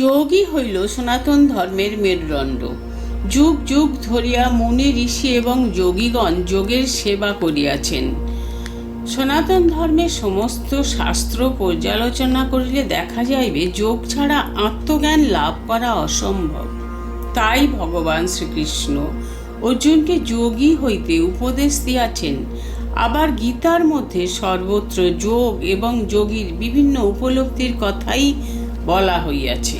যোগই হইল সনাতন ধর্মের মেরুদণ্ড। যুগ যুগ ধরিয়া মুনি, ঋষি এবং যোগীগণ যোগের সেবা করিয়াছেন। সনাতন ধর্মের সমস্ত শাস্ত্র পর্যালোচনা করিলে দেখা যাইবে, যোগ ছাড়া আত্মজ্ঞান লাভ করা অসম্ভব। তাই ভগবান শ্রীকৃষ্ণ অর্জুনকে যোগী হইতে উপদেশ দিয়াছেন। আবার গীতার মধ্যে সর্বত্র যোগ এবং যোগীর বিভিন্ন উপলব্ধির কথাই বলা হইয়াছে।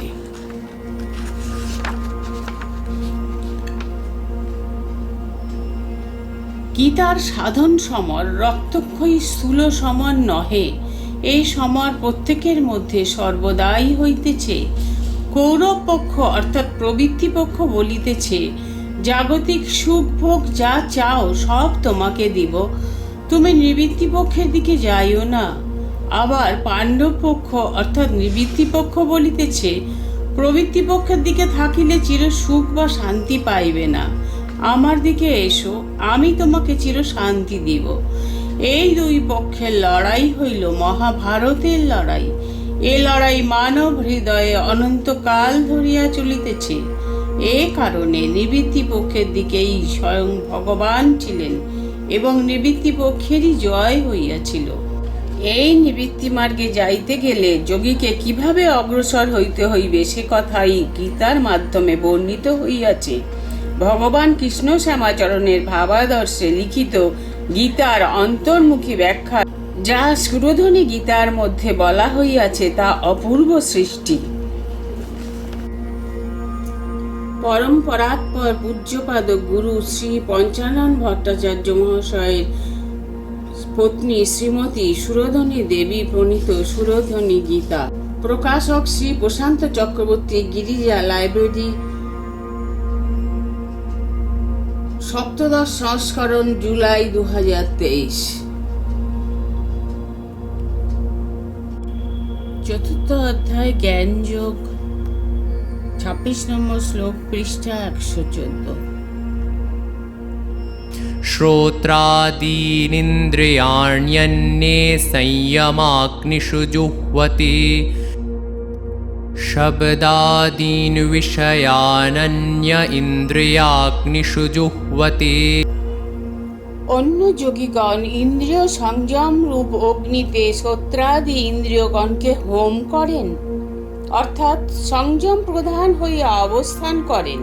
গীতার সাধন সমর? রক্তক্ষয়ী স্থূল সমর নহে। এই সমর প্রত্যেকের মধ্যে সর্বদাই হইতেছে। কৌরব পক্ষ অর্থাৎ প্রবৃত্তি পক্ষ বলিতেছে, জাগতিক সুখ ভোগ যা চাও সব তোমাকে দিব। তুমি নিবৃত্তি পক্ষের দিকে যাইও না। আবার পাণ্ডব পক্ষ অর্থাৎ নিবৃত্তি পক্ষ বলিতেছে, প্রবৃত্তি পক্ষের দিকে থাকিলে চির সুখ বা শান্তি পাইবে না। আমার দিকে এসো, আমি তোমাকে চির শান্তি দিব। এই দুই পক্ষের লড়াই হইল মহাভারতের লড়াই। এ লড়াই মানব হৃদয়ে অনন্তকাল ধরিয়া চলিতেছে। এ কারণে নিবৃত্তি পক্ষের দিকেই স্বয়ং ভগবান ছিলেন এবং নিবৃত্তি পক্ষেরই জয় হইয়াছিল। এই নিবৃত্তি মার্গে যাইতে গেলে যোগীকে কীভাবে অগ্রসর হইতে হইবে সে কথাই গীতার মাধ্যমে বর্ণিত হইয়াছে। ভগবান কৃষ্ণ শ্যামাচরণের ভাবাদর্শে লিখিত গীতার অন্তর্মুখী ব্যাখ্যা যা সুরধ্বনি গীতার মধ্যে বলা হইয়াছে তা অপূর্ব সৃষ্টি। পরম্পরাৎপর পূজ্যপাদ গুরু শ্রী পঞ্চানন ভট্টাচার্য মহাশয়ের পত্নী শ্রীমতী সুরধনী দেবী প্রণীত সুরধনী গীতা। প্রকাশক শ্রী প্রশান্ত চক্রবর্তী গিরিজা লাইব্রেরি। সপ্তদশ সংস্করণ জুলাই দু হাজার তেইশ। চতুর্থ অধ্যায় জ্ঞান যোগ ছাব্বিশ নম্বর শ্লোক পৃষ্ঠা একশো চোদ্দ। श्रोत्रादीनिन्द्रियाण्यन्ये संयमाग्निषु जुह्वति शब्दादीन् विषयानन्य इन्द्रियाग्निषु जुह्वति অন্য যোগীগণ ইন্দ্রিয় সংযম রূপ অগ্নিতে সত্রাদি ইন্দ্রিয়গণকে হোম করেন অর্থাৎ সংযম প্রধান হইয়া অবস্থান করেন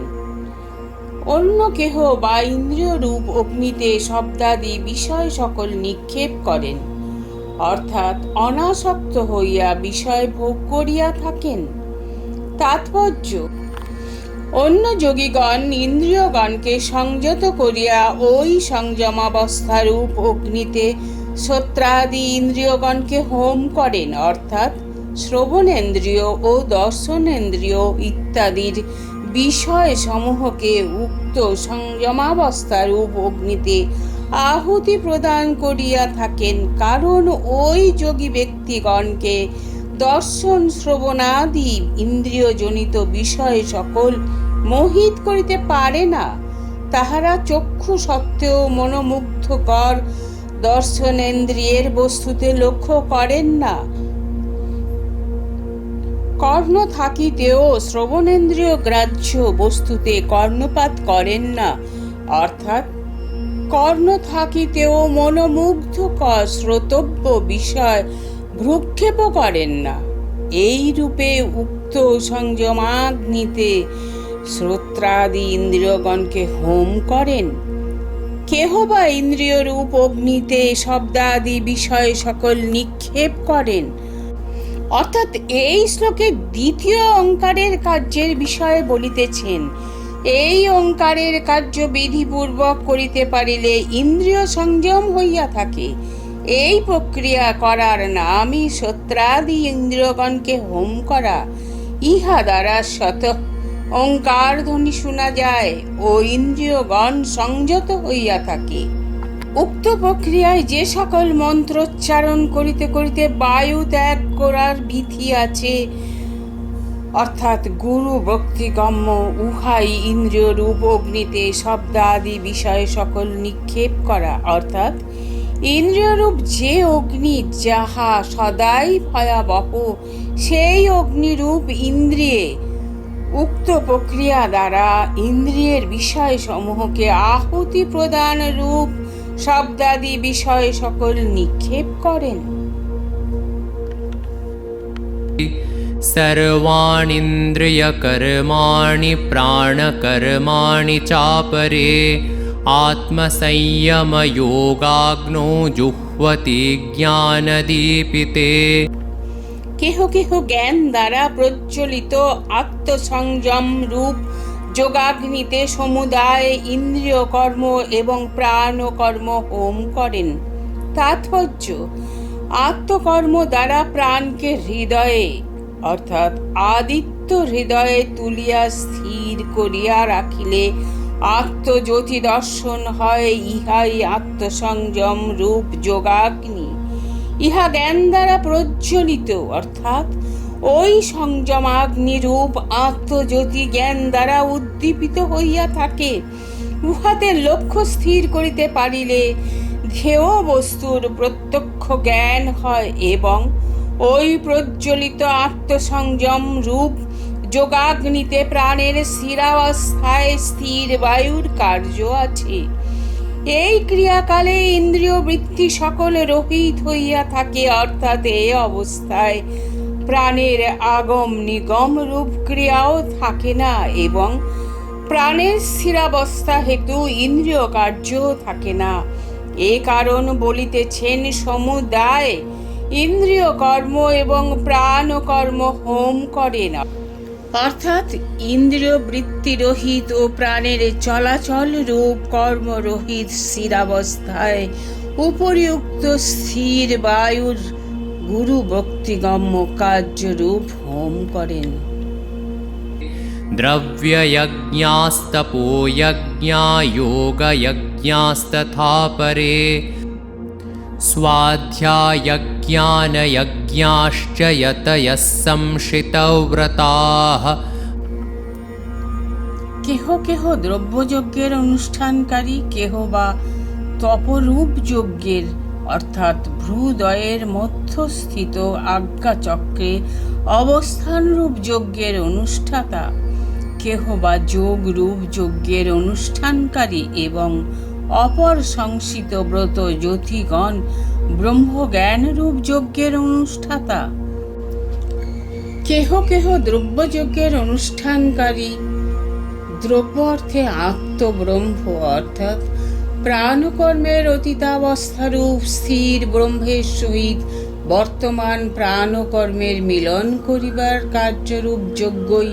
অন্য কেহ বা ইন্দ্রিয় রূপ অগ্নিতে শব্দাদি বিষয় সকল নিক্ষেপ করেন। অর্থাৎ অনাসক্ত হইয়া বিষয় ভোগ করিয়া থাকেন। তাৎপর্য, অন্য যোগীগণ ইন্দ্রিয়গণকে সংযত করিয়া ওই সংযমাবস্থারূপ অগ্নিতে সত্রাদি ইন্দ্রিয়গণকে হোম করেন। অর্থাৎ শ্রবণেন্দ্রিয় ও দর্শনেন্দ্রিয় ইত্যাদির বিষয় সমূহকে উক্ত সংযমাবস্থারূপ অগ্নিতে আহুতি প্রদান করিয়া থাকেন। কারণ ওই যোগী ব্যক্তিগণকে দর্শন, শ্রবণাদি ইন্দ্রিয়জনিত বিষয় সকল মোহিত করিতে পারে না। তাহারা চক্ষু সত্ত্বেও মনোমুগ্ধকর দর্শনেন্দ্রিয়ের বস্তুতে লক্ষ্য করেন না। কর্ণ থাকিতেও শ্রবণেন্দ্রিয় গ্রাহ্য বস্তুতে কর্ণপাত করেন না। অর্থাৎ কর্ণ থাকিতেও মনোমুগ্ধকর শ্রোতব্য বিষয় ভ্রুক্ষেপ করেন না। এই রূপে উক্ত সংযমাগ্নিতে শ্রোত্রাদি ইন্দ্রিয়গণকে হোম করেন। কেহ বা ইন্দ্রিয় রূপ অগ্নিতে শব্দাদি বিষয় সকল নিক্ষেপ করেন। অর্থাৎ এই শ্লোকে দ্বিতীয় অঙ্কারের কার্যের বিষয়ে বলিতেছেন, এই অঙ্কারের কার্য বিধিপূর্বক করিতে পারিলে ইন্দ্রিয় সংযম হইয়া থাকে। এই প্রক্রিয়া করার নামই সত্রাদি ইন্দ্রিয়গণকে হোম করা। ইহা দ্বারা শত ওঙ্কার ধ্বনি শোনা যায় ও ইন্দ্রিয়গণ সংযত হইয়া থাকে। উক্ত প্রক্রিয়ায় যে সকল মন্ত্রোচ্চারণ করিতে করিতে বায়ু ত্যাগ করার বিধি আছে, অর্থাৎ গুরু ভক্তিগম্য, উহাই ইন্দ্রিয় রূপ অগ্নিতে শব্দাদি বিষয়ে সকল নিক্ষেপ করা, অর্থাৎ ইন্দ্রিয়রূপ যে অগ্নি যাহা সদাই ভয়াবহ, সেই অগ্নিরূপ ইন্দ্রিয়ে উক্ত প্রক্রিয়া দ্বারা ইন্দ্রিয়ের বিষয় সমূহকে আহুতি প্রদান রূপ শব্দাদি বিষয় সকল নিক্ষেপ করেন सर्वाणीन्द्रियकर्माणि प्राणकर्माणि चापरे आत्मसंयमयोगाग्नो जुह्वति ज्ञानदीपिते কেহ কেহ জ্ঞান দ্বারা প্রজ্বলিত আত্মসংযম রূপ যোগাগ্নিতে সমুদায় ইন্দ্রিয় কর্ম এবং প্রাণ কর্ম হোম করেন। তাৎপর্য, আত্মকর্ম দ্বারা প্রাণকে হৃদয়ে, অর্থাৎ আদিত্য হৃদয়ে তুলিয়া স্থির করিয়া রাখিলে আত্মজ্যোতি দর্শন হয়, ইহাই আত্মসংযম রূপ যোগাগ্নি। ইহা জ্ঞান দ্বারা প্রজ্বলিত, অর্থাৎ ওই সংযমাগ্নি রূপ আত্মজ্যোতি জ্ঞান দ্বারা উদ্দীপিত হইয়া থাকে। উহাতে লক্ষ্য স্থির করিতে পারিলে ধেয় বস্তুর প্রত্যক্ষ জ্ঞান হয় এবং ওই প্রজ্বলিত আত্মসংযম রূপ যোগাগ্নিতে প্রাণের স্থিরাবস্থায় স্থির বায়ুর কার্য আছে। এই ক্রিয়াকালে ইন্দ্রিয় বৃত্তি সকল রহিত হইয়া থাকে অর্থাৎ এই অবস্থায় প্রাণের আগম নিগম রূপ ক্রিয়াও থাকে না এবং প্রাণের স্থিরাবস্থা হেতু ইন্দ্রিয় কার্যও থাকে না। এ কারণ বলিতেছেন সমুদায়, ইন্দ্রিয় কর্ম এবং প্রাণ কর্ম হোম করে না। অর্থাৎ ইন্দ্রিয় বৃত্তি রহিত ও প্রাণের চলাচল রূপ কর্মরহিত স্থিরাবস্থায় উপরিউক্ত স্থির বায়ুর গুরু ভক্তিগম্য কার্যরূপ হোম করেন द्रव्ययज्ञास्तपोयज्ञा योगयज्ञास्तथा परे स्वाध्यायज्ञानयज्ञाश्च यतयः संशितव्रताः কেহ কেহ দ্রব্যযজ্ঞের অনুষ্ঠানকারী কেহ বা তপরূপ যজ্ঞের অর্থাৎ ভ্রুদয়ের মধ্যস্থিত আজ্ঞাচক্রে অবস্থানরূপ যজ্ঞের অনুষ্ঠাতা কেহ বা যোগরূপ যজ্ঞের অনুষ্ঠানকারী এবং অপর সংসিত ব্রত জ্যোতিগণ ব্রহ্মজ্ঞান রূপ যজ্ঞের অনুষ্ঠাতা। কেহ কেহ দ্রব্যযজ্ঞের অনুষ্ঠানকারী দ্রব্য অর্থে আত্মব্রহ্ম অর্থাৎ প্রাণকর্মের অতীতাবস্থারূপ স্থির ব্রহ্মের সহিত বর্তমান প্রাণকর্মের মিলন করিবার কার্যরূপ যজ্ঞই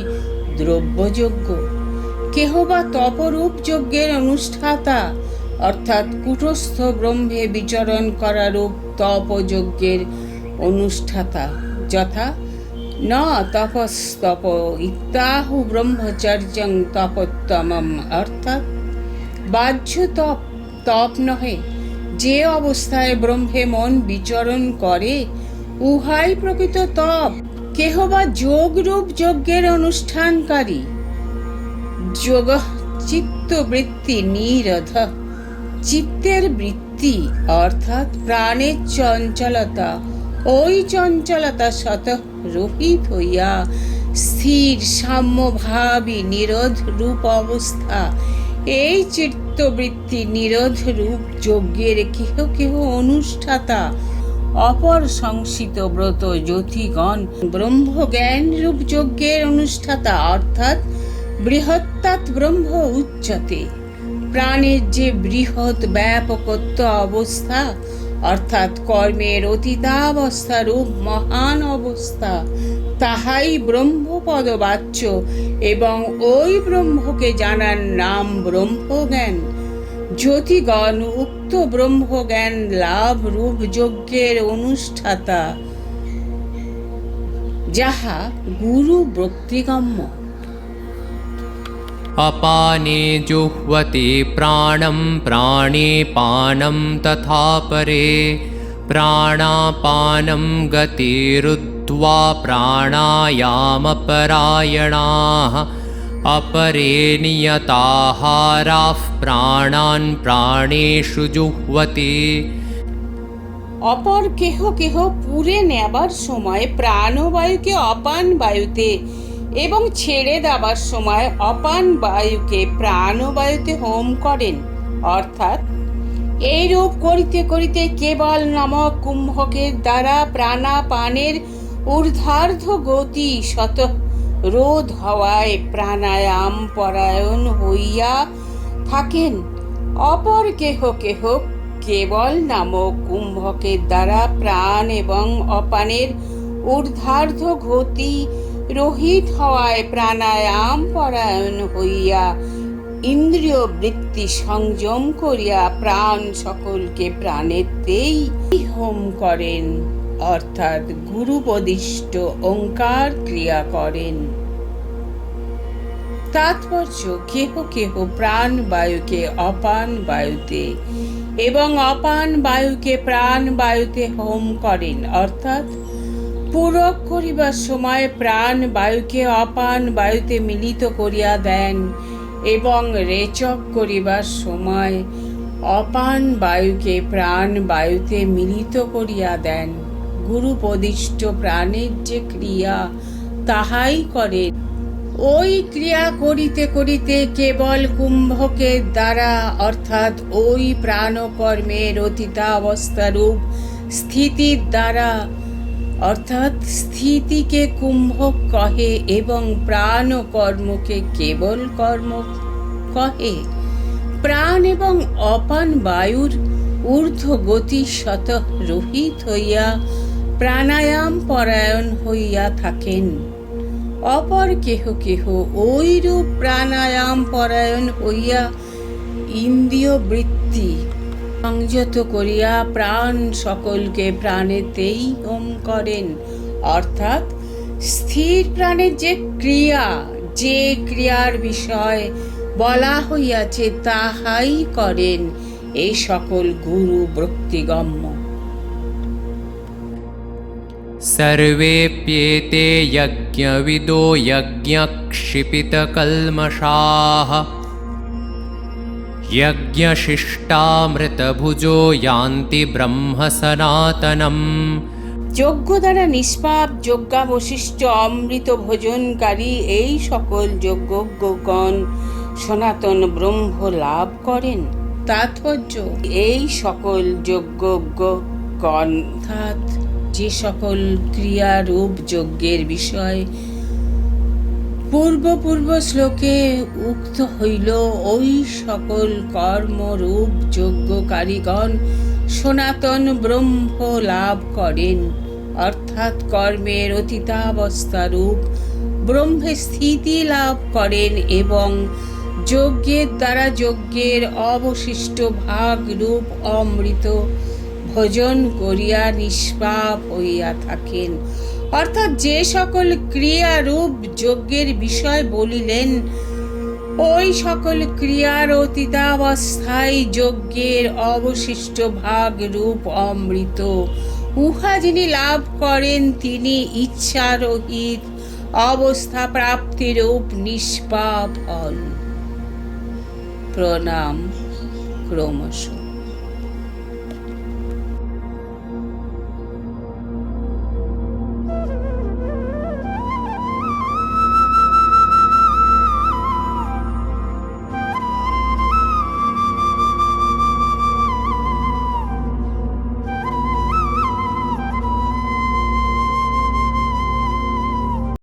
দ্রব্যযজ্ঞ। কেহ বা তপরূপ যজ্ঞের অনুষ্ঠাতা, অর্থাৎ কুটস্থ ব্রহ্মে বিচরণ করারূপ তপযজ্ঞের অনুষ্ঠাতা, যথা ন তপস্তপ ইত্যাহু ব্রহ্মচর্যং তপোত্তমম, অর্থাৎ বাহ্য তপ তপ নহে। যে অবস্থায় ব্রহ্মে মন বিচরণ করে, উহাই প্রকৃত তপ। কেহ বা যোগরূপ যজ্ঞের অনুষ্ঠানকারী। যোগ চিত্তবৃত্তি নিরধ। চিত্তের বৃত্তি অর্থাৎ প্রাণের চঞ্চলতা। ওই চঞ্চলতা শত রহিত হইয়া স্থির সাম্যভাবী নিরোধ রূপ অবস্থা এই চিত্তবৃত্তি নিরোধ রূপ যজ্ঞের কেহ কেহ অনুষ্ঠাতা, অপর সংসিত ব্রত জ্যোতিগণ, ব্রহ্মজ্ঞান রূপ যজ্ঞের অনুষ্ঠাতা, অর্থাৎ বৃহত্তাৎ ব্রহ্ম উচ্চতে। প্রাণের যে বৃহৎ ব্যাপকত্ব অবস্থা অর্থাৎ কর্মের অতীতাবস্থা রূপ মহান অবস্থা, তাহাই ব্রহ্মপদ বাচ্য এবং ওই ব্রহ্মকে জানার নাম ব্রহ্মজ্ঞান। জ্যোতিগণ উক্ত ব্রহ্মজ্ঞান লাভ রূপ যজ্ঞের অনুষ্ঠাতা, যাহা গুরু ব্যক্তিগম্য अपाने जुह्वति प्राणं प्राणे पानं तथा परे प्राणापानं गतिरुद्ध्वा प्राणायामपरायणाः अपरे नियताहाराः प्राणान् प्राणेषु जुह्वति অপর কেহ কেহ পুরে নেবার সময় প্রাণবায়ুকে অপান বায়ুতে এবং ছেড়ে দেবার সময় অপান বায়ুকে প্রাণবায়ুতে হোম করেন। অর্থাৎ এইরূপ করিতে করিতে কেবল নামক কুম্ভকের দ্বারা প্রাণাপানের ঊর্ধ্বার্ধ গতি শত রোধ হওয়ায় প্রাণায়াম পরায়ণ হইয়া থাকেন। অপর কেহ কেহ কেবল নামক কুম্ভকের দ্বারা প্রাণ এবং অপানের ঊর্ধ্বার্ধ গতি রহিত হওয়ায় প্রাণায়াম পরায়ণ হইয়া ইন্দ্রিয় বৃত্তি সংযম করিয়া প্রাণ সকলকে প্রাণেতেই হোম করেন, অর্থাৎ গুরুপদিষ্ট ওঙ্কার ক্রিয়া করেন। তাৎপর্য, কেহ কেহ প্রাণ বায়ুকে অপান বায়ুতে এবং অপান বায়ুকে প্রাণ বায়ুতে হোম করেন, অর্থাৎ পূরক করিবার সময় প্রাণ বায়ুকে অপান বায়ুতে মিলিত করিয়া দেন এবং রেচক করিবার সময় অপান বায়ুকে প্রাণ বায়ুতে মিলিত করিয়া দেন। গুরুপদিষ্ট প্রাণের যে ক্রিয়া, তাহাই করেন ওই ক্রিয়া করিতে করিতে কেবল কুম্ভকের দ্বারা, অর্থাৎ ওই প্রাণকর্মের অতীতাবস্থারূপ স্থিতির দ্বারা অর্থাৎ স্থিতিকে কুম্ভক কহে এবং প্রাণ কর্মকে কেবল কর্ম কহে। প্রাণ এবং অপান বায়ুর ঊর্ধ্ব গতি শত রহিত হইয়া প্রাণায়াম পরায়ণ হইয়া থাকেন। অপর কেহ কেহ ওইরূপ প্রাণায়াম পরায়ণ হইয়া ইন্দ্রিয় বৃত্তি সংযত করিয়া প্রাণ সকলকে প্রাণেতেই হোম করেন অর্থাৎ স্থির প্রাণের যে ক্রিয়া যে ক্রিয়ার বিষয় বলা হইয়াছে তাহাই করেন এই সকল গুরু ব্যক্তিগম্য सर्वेऽप्येते यज्ञविदो यज्ञक्षिपितकल्मषाः यज्ञशिष्टामृतभुजो यान्ति ब्रह्मसनातनम् যজ্ঞ দ্বারা নিষ্পাপ যজ্ঞাবশিষ্ট অমৃত ভোজনকারী এই সকল যজ্ঞজ্ঞগণ সনাতন ব্রহ্ম লাভ করেন তাৎপর্য এই সকল যজ্ঞজ্ঞগণ অর্থাৎ যে সকল ক্রিয়ারূপ যজ্ঞের বিষয় পূর্ব পূর্ব শ্লোকে উক্ত হইল, ওই সকল কর্মরূপ যজ্ঞকারীগণ সনাতন ব্রহ্ম লাভ করেন। অর্থাৎ কর্মের অতীতাবস্থা রূপ ব্রহ্মে স্থিতি লাভ করেন এবং যজ্ঞের দ্বারা যজ্ঞের অবশিষ্ট ভাগ রূপ অমৃত ভোজন করিয়া নিষ্পাপ হইয়া থাকেন। অর্থাৎ যে সকল ক্রিয়ারূপ যজ্ঞের বিষয় বলিলেন, ওই সকল ক্রিয়ার অতীতাবস্থায় যজ্ঞের অবশিষ্ট ভাগ রূপ অমৃত। উহা যিনি লাভ করেন, তিনি ইচ্ছারহিত অবস্থা প্রাপ্তিরূপ নিষ্পাপ হন। প্রণাম ক্রমশ।